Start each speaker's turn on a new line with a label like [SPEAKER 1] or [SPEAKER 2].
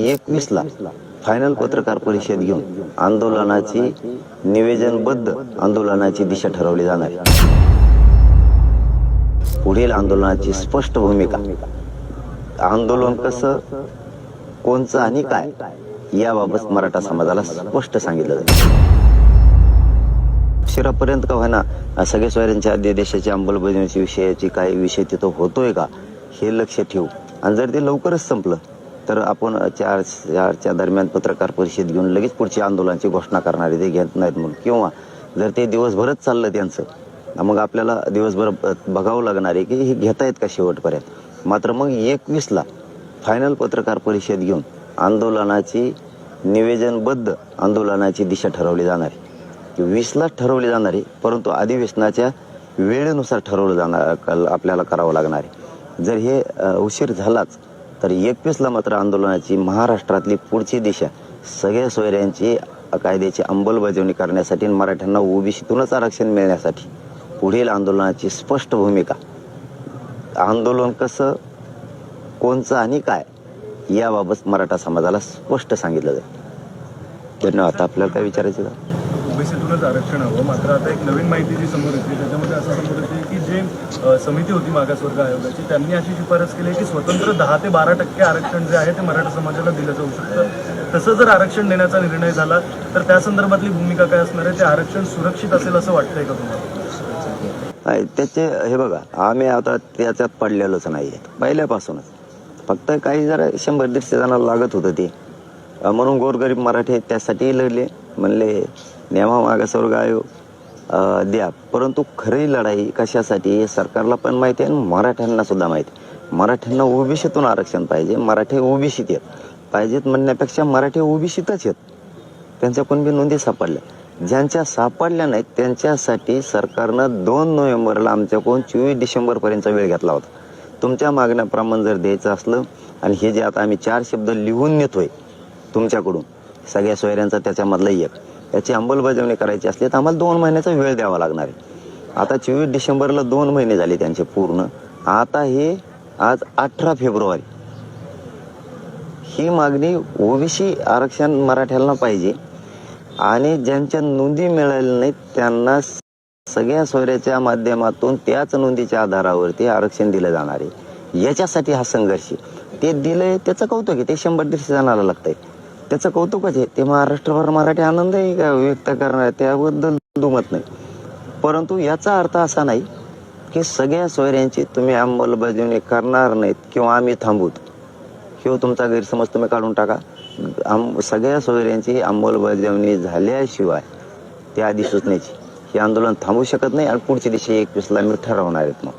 [SPEAKER 1] एकवीस ला फायनल पत्रकार परिषद घेऊन आंदोलनाची निवेदनबद्ध आंदोलनाची दिशा ठरवली जाणार. पुढील आंदोलनाची स्पष्ट भूमिका. आंदोलन कसं कोणचं आणि काय याबाबत मराठा समाजाला स्पष्ट सांगितलं जाईल. शिरापर्यंत का होईना सगळे सोयऱ्यांच्या देशाची अंमलबजावणीची विषयाची काय विषय तिथं होतोय का हे लक्ष ठेवू. आणि जर ते लवकरच संपलं तर आपण चार चारच्या दरम्यान पत्रकार परिषद घेऊन लगेच पुढच्या आंदोलनाची घोषणा करणारे ते घेत नाहीत म्हणून. किंवा जर ते दिवसभरच चाललं त्यांचं मग आपल्याला दिवसभर बघावं लागणार आहे की हे घेतायत का शेवटपर्यंत? मात्र मग एकवीसला फायनल पत्रकार परिषद घेऊन आंदोलनाची निवेदनबद्ध आंदोलनाची दिशा ठरवली जाणार आहे. वीसला ठरवली जाणार आहे परंतु अधिवेशनाच्या वेळेनुसार ठरवलं जाणार कल- आपल्याला करावं लागणार आहे. जर हे उशीर झालाच तर एकवीसला मात्र आंदोलनाची महाराष्ट्रातली पुढची दिशा. सगळ्या सोयऱ्यांची कायद्याची अंमलबजावणी करण्यासाठी आणि मराठ्यांना ओबीसीतूनच आरक्षण मिळण्यासाठी पुढील आंदोलनाची स्पष्ट भूमिका. आंदोलन कसं कोणचं आणि काय याबाबत मराठा समाजाला स्पष्ट सांगितलं जाईल धन्यवाद. आपल्याला काय विचारायचं का
[SPEAKER 2] ओबीसीतूनच आरक्षण हवं. मात्र आता एक नवीन माहिती जी समोर येते त्याच्यामध्ये असं समोर येते की जे समिती होती मागासवर्ग आयोगाची त्यांनी अशी शिफारस केली आहे की स्वतंत्र दहा ते बारा टक्के आरक्षण जे आहे ते मराठा समाजाला दिलं जाऊ शकतं. तसं जर आरक्षण देण्याचा निर्णय झाला तर त्या संदर्भातली भूमिका काय असणार आहे? ते आरक्षण सुरक्षित असेल असं वाटतंय का तुम्हाला?
[SPEAKER 1] त्याचे हे बघा आम्ही आता त्याच्यात पडलेलोच नाही पहिल्यापासूनच. फक्त काही जरा शंभर दीडशे जणांना लागत होतं ते. म्हणून गोरगरीब मराठी त्यासाठी लढले म्हणले नेमा मागासवर्ग आयोग द्या. परंतु खरी लढाई कशासाठी हे सरकारला पण माहिती आहे आणि मराठ्यांना सुद्धा माहिती आहे. मराठ्यांना ओबीसीतून आरक्षण पाहिजे. मराठी ओबीसीत आहेत पाहिजेत म्हणण्यापेक्षा मराठी ओबीसीतच आहेत त्यांच्या कोणबी बी नोंदी सापडल्या? ज्यांच्या सापडल्या नाहीत त्यांच्यासाठी सरकारनं दोन नोव्हेंबरला आमच्याकडून चोवीस डिसेंबरपर्यंतचा वेळ घेतला होता. तुमच्या मागण्याप्रमाणे जर द्यायचं असलं आणि हे जे आता आम्ही चार शब्द लिहून नेतोय तुमच्याकडून सगळ्या सोयऱ्यांचा त्याच्यामधला एक. याची अंमलबजावणी करायची असली तर आम्हाला दोन महिन्याचा वेळ द्यावा लागणार आहे. आता चोवीस डिसेंबरला दोन महिने झाले त्यांचे पूर्ण. आता हे आज अठरा फेब्रुवारी. ही मागणी ओबीसी आरक्षण मराठ्याला पाहिजे आणि ज्यांच्या नोंदी मिळाल्या नाहीत त्यांना सगळ्या सोयऱ्याच्या माध्यमातून त्याच नोंदीच्या आधारावरती आरक्षण दिलं जाणार आहे. याच्यासाठी हा संघर्ष आहे. ते दिलंय त्याचं कौतुक आहे. ते शंभर दीडशे जणाला लागतंय. त्याचं कौतुकच आहे. ते महाराष्ट्रभर मराठी आनंद आहे का व्यक्त करणार त्याबद्दल दुमत नाही. परंतु याचा अर्थ असा नाही की सगळ्या सोयऱ्यांची तुम्ही अंमलबजावणी करणार नाहीत किंवा आम्ही थांबूत. किंवा तुमचा गैरसमज तुम्ही काढून टाका. आम सगळ्या सोयऱ्यांची अंमलबजावणी झाल्याशिवाय त्या अधिसूचनेची हे आंदोलन थांबू शकत नाही आणि पुढच्या दिवशी एकवीसला मी ठरवणार आहेत मग.